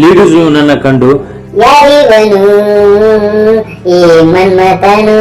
Leaders ನನ್ನ ಕಂಡು. ಯಾರಿವನು ಈ ಮನ್ಮಥನು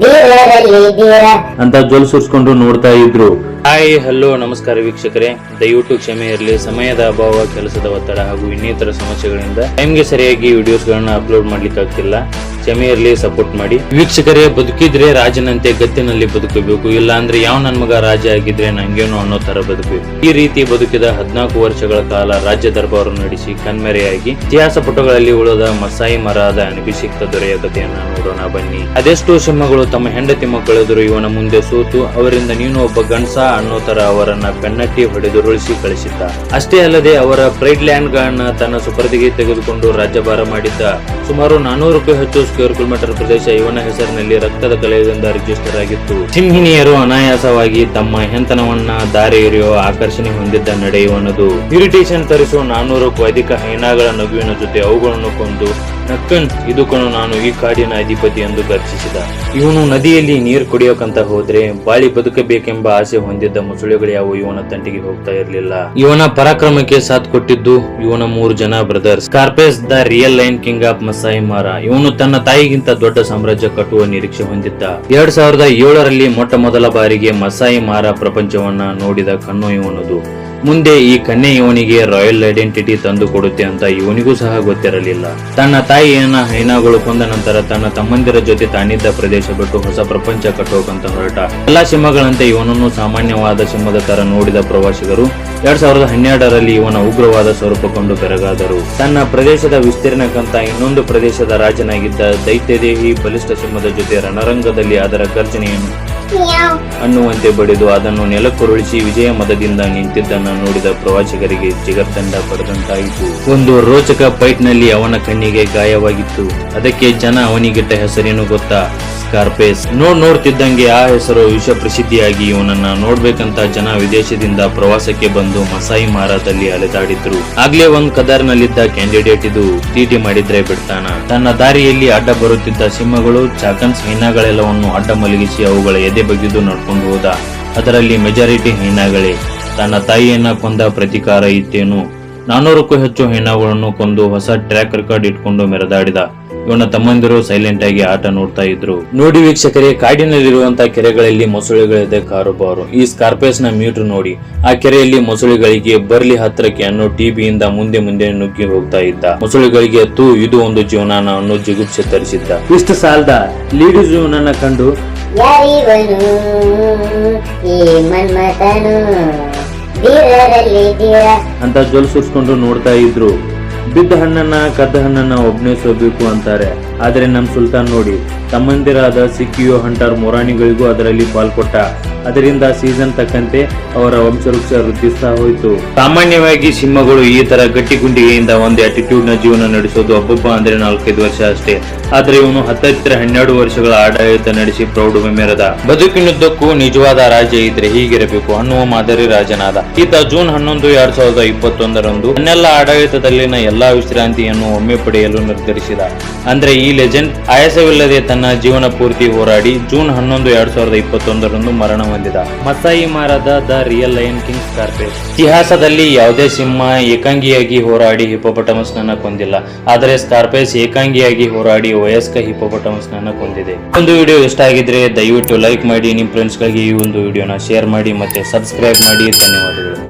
ಧೀರರಲ್ಲಿ ಧೀರ ಅಂತ ಜೊಲ್ ಸುರ್ಸ್ಕೊಂಡು ನೋಡ್ತಾ ಇದ್ರು. ಹಾಯ್ ಹಲೋ ನಮಸ್ಕಾರ ವೀಕ್ಷಕರೇ. ದಯವಿಟ್ಟು ಕ್ಷಮೆ ಇರಲಿ ಸಮಯದ ಅಭಾವ, ಕೆಲಸದ ಒತ್ತಡ ಹಾಗೂ ಇನ್ನಿತರ ಸಮಸ್ಯೆಗಳಿಂದ ಟೈಮ್ಗೆ ಸರಿಯಾಗಿ ವಿಡಿಯೋಸ್ ಗಳನ್ನ ಅಪ್ಲೋಡ್ ಮಾಡ್ಲಿಕ್ಕೆ ಆಗ್ತಿಲ್ಲ. ಕ್ಷಮೆ ಇರಲಿ ಸಪೋರ್ಟ್ ಮಾಡಿ. ವೀಕ್ಷಕರೇ, ಬದುಕಿದ್ರೆ ರಾಜನಂತೆ ಗತ್ತಿನಲ್ಲಿ ಬದುಕಬೇಕು. ಇಲ್ಲ ಅಂದ್ರೆ ಯಾವ ನನ್ ಮಗ ರಾಜ ಆಗಿದ್ರೆ ನಂಗೇನು ಅನ್ನೋ ತರ ಬದುಕಬೇಕು. ಈ ರೀತಿ ಬದುಕಿದ ಹದಿನಾಲ್ಕು ವರ್ಷಗಳ ಕಾಲ ರಾಜ್ಯ ದರ್ಬಾರು ನಡೆಸಿ ಕಣ್ಮರೆಯಾಗಿ ಇತಿಹಾಸ ಪುಟಗಳಲ್ಲಿ ಉಳಿದ ಮಸಾಯಿ ಮರದ ಅನಭಿಷಿಕ್ತ ದೊರೆಯ ಕಥೆಯನ್ನ ನೋಡೋಣ ಬನ್ನಿ. ಅದೆಷ್ಟೋ ಸಿಂಹಗಳು ತಮ್ಮ ಹೆಂಡತಿ ಮಕ್ಕಳೆದುರು ಇವನ ಮುಂದೆ ಸೋತು, ಅವರಿಂದ ನೀನು ಒಬ್ಬ ಗಂಡಸ ಅನ್ನೋ ತರ ಅವರನ್ನ ಬೆನ್ನಟ್ಟಿ ಹೊಡೆದುರುಳಿಸಿ ಕಳಿಸಿದ್ದ. ಅಷ್ಟೇ ಅಲ್ಲದೆ ಅವರ ಪ್ರೈಡ್ ಲ್ಯಾಂಡ್ ಗಳನ್ನ ತನ್ನ ಸುಪರ್ದಿಗೆ ತೆಗೆದುಕೊಂಡು ರಾಜ್ಯಭಾರ ಮಾಡಿದ್ದ ಸುಮಾರು ನಾನೂರಕ್ಕೂ ಹೆಚ್ಚು ಸ್ಕ್ವೇರ್ ಕಿಲೋಮೀಟರ್ ಪ್ರದೇಶ ಇವನ ಹೆಸರಿನಲ್ಲಿ ರಕ್ತದ ಕಲೆಯದಿಂದ ರಿಜಿಸ್ಟರ್ ಆಗಿತ್ತು. ಸಿಂಹಿನಿಯರು ಅನಾಯಾಸವಾಗಿ ತಮ್ಮ ಹೆಂತನವನ್ನ ದಾರಿ ಎರೆಯುವ ಆಕರ್ಷಣೆ ಹೊಂದಿದ್ದ ನಡೆಯುವನದು ಇರಿಟೇಷನ್ ತರಿಸುವ ನಾನೂರಕ್ಕೂ ಅಧಿಕ ಹೈನಾಗಳ ನಗುವಿನ ಜೊತೆ ಅವುಗಳನ್ನು ಕೊಂದು ನಕ್ಕನ್, ಇದು ನಾನು ಈ ಕಾಡಿನ ಅಧಿಪತಿ ಎಂದು ಗರ್ಜಿಸಿದ ಇವನು ನದಿಯಲ್ಲಿ ನೀರು ಕುಡಿಯೋಕಂತ ಹೋದ್ರೆ ಬಾಳಿ ಬದುಕಬೇಕೆಂಬ ಆಸೆ ಹೊಂದಿದ್ದ ಮುಸುಳೆಗಳು ಯಾವ ಇವನ ತಂಟಿಗೆ ಹೋಗ್ತಾ ಇರಲಿಲ್ಲ. ಇವನ ಪರಾಕ್ರಮಕ್ಕೆ ಸಾಥ್ ಕೊಟ್ಟಿದ್ದು ಇವನ ಮೂರು ಜನ brothers Scarface the real lion king of Masai Mara ಇವನು ತನ್ನ ತಾಯಿಗಿಂತ ದೊಡ್ಡ ಸಾಮ್ರಾಜ್ಯ ಕಟ್ಟುವ ನಿರೀಕ್ಷೆ ಹೊಂದಿದ್ದ. ಎರಡ್ ಸಾವಿರದ ಏಳರಲ್ಲಿ ಮೊಟ್ಟ ಮೊದಲ ಬಾರಿಗೆ ಮಸಾಯಿ ಮಾರ ಪ್ರಪಂಚವನ್ನ ನೋಡಿದ ಕಣ್ಣು ಇವನದು. ಮುಂದೆ ಈ ಕನ್ಯೆ ಇವನಿಗೆ ರಾಯಲ್ ಐಡೆಂಟಿಟಿ ತಂದು ಕೊಡುತ್ತೆ ಅಂತ ಇವನಿಗೂ ಸಹ ಗೊತ್ತಿರಲಿಲ್ಲ ತನ್ನ ತಾಯಿಯನ್ನ ಹೈನಾಗಳು ಕೊಂದ ನಂತರ ತನ್ನ ತಮ್ಮಂದಿರ ಜೊತೆ ತಾನಿದ್ದ ಪ್ರದೇಶ ಬಿಟ್ಟು ಹೊಸ ಪ್ರಪಂಚ ಕಟ್ಟೋಕಂತ ಹೊರಟ ಎಲ್ಲಾ ಸಿಂಹಗಳಂತೆ ಇವನನ್ನು ಸಾಮಾನ್ಯವಾದ ಸಿಂಹದ ತರ ನೋಡಿದ ಪ್ರವಾಸಿಗರು ಎರಡ್ ಸಾವಿರದ ಹನ್ನೆರಡರಲ್ಲಿ ಇವನ ಉಗ್ರವಾದ ಸ್ವರೂಪ ಕೊಂಡು ಬೆರಗಾದರು ತನ್ನ ಪ್ರದೇಶದ ವಿಸ್ತೀರ್ಣಕ್ಕಂತ ಇನ್ನೊಂದು ಪ್ರದೇಶದ ರಾಜನಾಗಿದ್ದ ದೈತ್ಯದೇಹಿ ಬಲಿಷ್ಠ ಸಿಂಹದ ಜೊತೆ ರಣರಂಗದಲ್ಲಿ ಅದರ ಗರ್ಜನೆಯನ್ನು. ಅನ್ನುವಂತೆ ಬಡಿದು ಅದನ್ನು ನೆಲಕ್ಕುರುಳಿಸಿ ವಿಜಯ ಮದದಿಂದ ನಿಂತಿದ್ದನ್ನು ನೋಡಿದ ಪ್ರವಾಸಿಗರಿಗೆ ಜಿಗರ್ದಂಡ ಪಡೆದಂತಾಯಿತು. ಒಂದು ರೋಚಕ ಫೈಟ್ನಲ್ಲಿ ಅವನ ಕಣ್ಣಿಗೆ ಗಾಯವಾಗಿತ್ತು. ಅದಕ್ಕೆ ಜನ ಅವನಿಗಿಟ್ಟ ಹೆಸರೇನು ಗೊತ್ತಾ? ಸ್ಕಾರ್ಪೇಸ್ ನೋಡ್ ನೋಡ್ತಿದ್ದಂಗೆ ಆ ಹೆಸರು ವಿಶ್ವ ಪ್ರಸಿದ್ಧಿಯಾಗಿ ಇವನನ್ನ ನೋಡ್ಬೇಕಂತ ಜನ ವಿದೇಶದಿಂದ ಪ್ರವಾಸಕ್ಕೆ ಬಂದು ಮಸಾಯಿ ಮಾರಾದಲ್ಲಿ ಅಲೆದಾಡಿದ್ರು. ಆಗ್ಲೇ ಒಂದ್ ಕದಾರ್ನಲ್ಲಿದ್ದ ಕ್ಯಾಂಡಿಡೇಟ್ ಇದು ತೀಟಿ ಮಾಡಿದ್ರೆ ಬಿಡ್ತಾನ. ತನ್ನ ದಾರಿಯಲ್ಲಿ ಅಡ್ಡ ಬರುತ್ತಿದ್ದ ಸಿಂಹಗಳು, ಚಾಕನ್ಸ್ ಹೈನಾಗಳೆಲ್ಲವನ್ನು ಅಡ್ಡ ಮಲಗಿಸಿ ಅವುಗಳ ಎದೆ ಬಗೆದು ನಡ್ಕೊಂಡು ಹೋದ. ಅದರಲ್ಲಿ ಮೆಜಾರಿಟಿ ಹೈನಾಗಳೇ. ತನ್ನ ತಾಯಿಯನ್ನ ಕೊಂದ ಪ್ರತಿಕಾರ ಇತ್ತೇನು? ನಾನೂರಕ್ಕೂ ಹೆಚ್ಚು ಹೈನಾಗಳನ್ನು ಕೊಂದು ಹೊಸ ಟ್ರ್ಯಾಕ್ ರೆಕಾರ್ಡ್ ಇಟ್ಕೊಂಡು ಮೆರೆದಾಡಿದ. ಇವನ ತಮ್ಮಂದಿರು ಸೈಲೆಂಟ್ ಆಗಿ ಆಟ ನೋಡ್ತಾ ಇದ್ರು. ನೋಡಿ ವೀಕ್ಷಕರೇ ಕಾಡಿನಲ್ಲಿರುವಂತಹ ಕೆರೆಗಳಲ್ಲಿ ಮೊಸಳೆಗಳಿದೆ ಕಾರುಬಾರು. ಈ ಸ್ಕಾರ್ಪೇಸ್ನ ಮ್ಯೂಟ್ ನೋಡಿ. ಆ ಕೆರೆಯಲ್ಲಿ ಮೊಸಳೆಗಳಿಗೆ ಬರ್ಲಿ ಹತ್ತಿರಕ್ಕೆ ಅನ್ನೋ ಟಿಬಿಯಿಂದ ಮುಂದೆ ಮುಂದೆ ನುಗ್ಗಿ ಹೋಗ್ತಾ ಇದ್ದ. ಮೊಸಳೆಗಳಿಗೆ ತೂ ಇದು ಒಂದು ಜೀವನ ಅನ್ನೋ ಜಿಗುಪ್ಸೆ ತರಿಸಿದ್ದ. ಇಷ್ಟು ಸಾಲದ ಲೀಡು ಜೀವನ ಕಂಡು ಯಾರಿವನು ಈ ಅಂತ ಜೊಲ್ ಸುರ್ಸ್ಕೊಂಡು ನೋಡ್ತಾ ಇದ್ರು. ಬಿದ್ದ ಹಣ್ಣನ್ನ ಕದ್ದ ಹಣ್ಣನ್ನ ಒಬ್ಬನೇ ಸೋಬೇಕು ಅಂತಾರೆ. ಆದ್ರೆ ನಮ್ಮ ಸುಲ್ತಾನ್ ನೋಡಿ, ತಮ್ಮಂದಿರಾದ ಸಿಕ್ಕಿಯೋ ಹಂಟರ್ ಮೊರಾಣಿಗಳಿಗೂ ಅದರಲ್ಲಿ ಪಾಲ್ಕೊಟ್ಟ. ಅದರಿಂದ ಸೀಸನ್ ತಕ್ಕಂತೆ ಅವರ ವಂಶವೃಕ್ಷ ವೃದ್ಧಿಸ್ತಾ ಹೋಯಿತು. ಸಾಮಾನ್ಯವಾಗಿ ಸಿಂಹಗಳು ಈ ತರ ಗಟ್ಟಿ ಗುಂಡಿಗೆಯಿಂದ ಒಂದು ಆಟಿಟ್ಯೂಡ್ನ ಜೀವನ ನಡೆಸೋದು ಒಬ್ಬೊಬ್ಬ ಅಂದ್ರೆ ನಾಲ್ಕೈದು ವರ್ಷ ಅಷ್ಟೇ. ಆದ್ರೆ ಇವನು ಹತ್ತತ್ರ ಹನ್ನೆರಡು ವರ್ಷಗಳ ಆಡಳಿತ ನಡೆಸಿ ಪ್ರೌಢ ಮೆರೆದ ಬದುಕಿನುದ್ದಕ್ಕೂ ನಿಜವಾದ ರಾಜ ಇದ್ರೆ ಹೀಗಿರಬೇಕು ಅನ್ನುವ ಮಾದರಿ ರಾಜನಾದ. ಈತ ಜೂನ್ ಹನ್ನೊಂದು ಎರಡ್ ಸಾವಿರದ ಇಪ್ಪತ್ತೊಂದರಂದು ತನ್ನೆಲ್ಲ ಆಡಳಿತದಲ್ಲಿನ ಎಲ್ಲಾ ವಿಶ್ರಾಂತಿಯನ್ನು ಒಮ್ಮೆ ಪಡೆಯಲು ನಿರ್ಧರಿಸಿದ. ಅಂದ್ರೆ ಈ ಲೆಜೆಂಡ್ ಆಯಾಸವಿಲ್ಲದೆ ತನ್ನ ಜೀವನ ಪೂರ್ತಿ ಹೋರಾಡಿ ಜೂನ್ ಹನ್ನೊಂದು ಎರಡ್ ಸಾವಿರದ ಇಪ್ಪತ್ತೊಂದರಂದು ಮರಣ ಹೊಂದಿದ. ಮಸಾಯಿ ಮಾರದ the real lion king Scarface. ಇತಿಹಾಸದಲ್ಲಿ ಯಾವುದೇ ಸಿಂಹ ಏಕಾಂಗಿಯಾಗಿ ಹೋರಾಡಿ ಹಿಪೋಪಟಮಸ್ ನನ್ನ ಕೊಂದಿಲ್ಲ. ಆದರೆ ಸ್ಕಾರ್ಪೇಸ್ ಏಕಾಂಗಿಯಾಗಿ ಹೋರಾಡಿ ವಯಸ್ಕ ಹಿಪೋಪಟಮಸ್ ನನ್ನ ಕೊಂದಿದೆ. ಒಂದು ವಿಡಿಯೋ ಇಷ್ಟ ಆಗಿದ್ರೆ ದಯವಿಟ್ಟು ಲೈಕ್ ಮಾಡಿ, ನಿಮ್ಮ ಫ್ರೆಂಡ್ಸ್ಗಳಿಗೆ ಈ ಒಂದು ವಿಡಿಯೋನ ಶೇರ್ ಮಾಡಿ ಮತ್ತೆ ಸಬ್ಸ್ಕ್ರೈಬ್ ಮಾಡಿ. ಧನ್ಯವಾದಗಳು.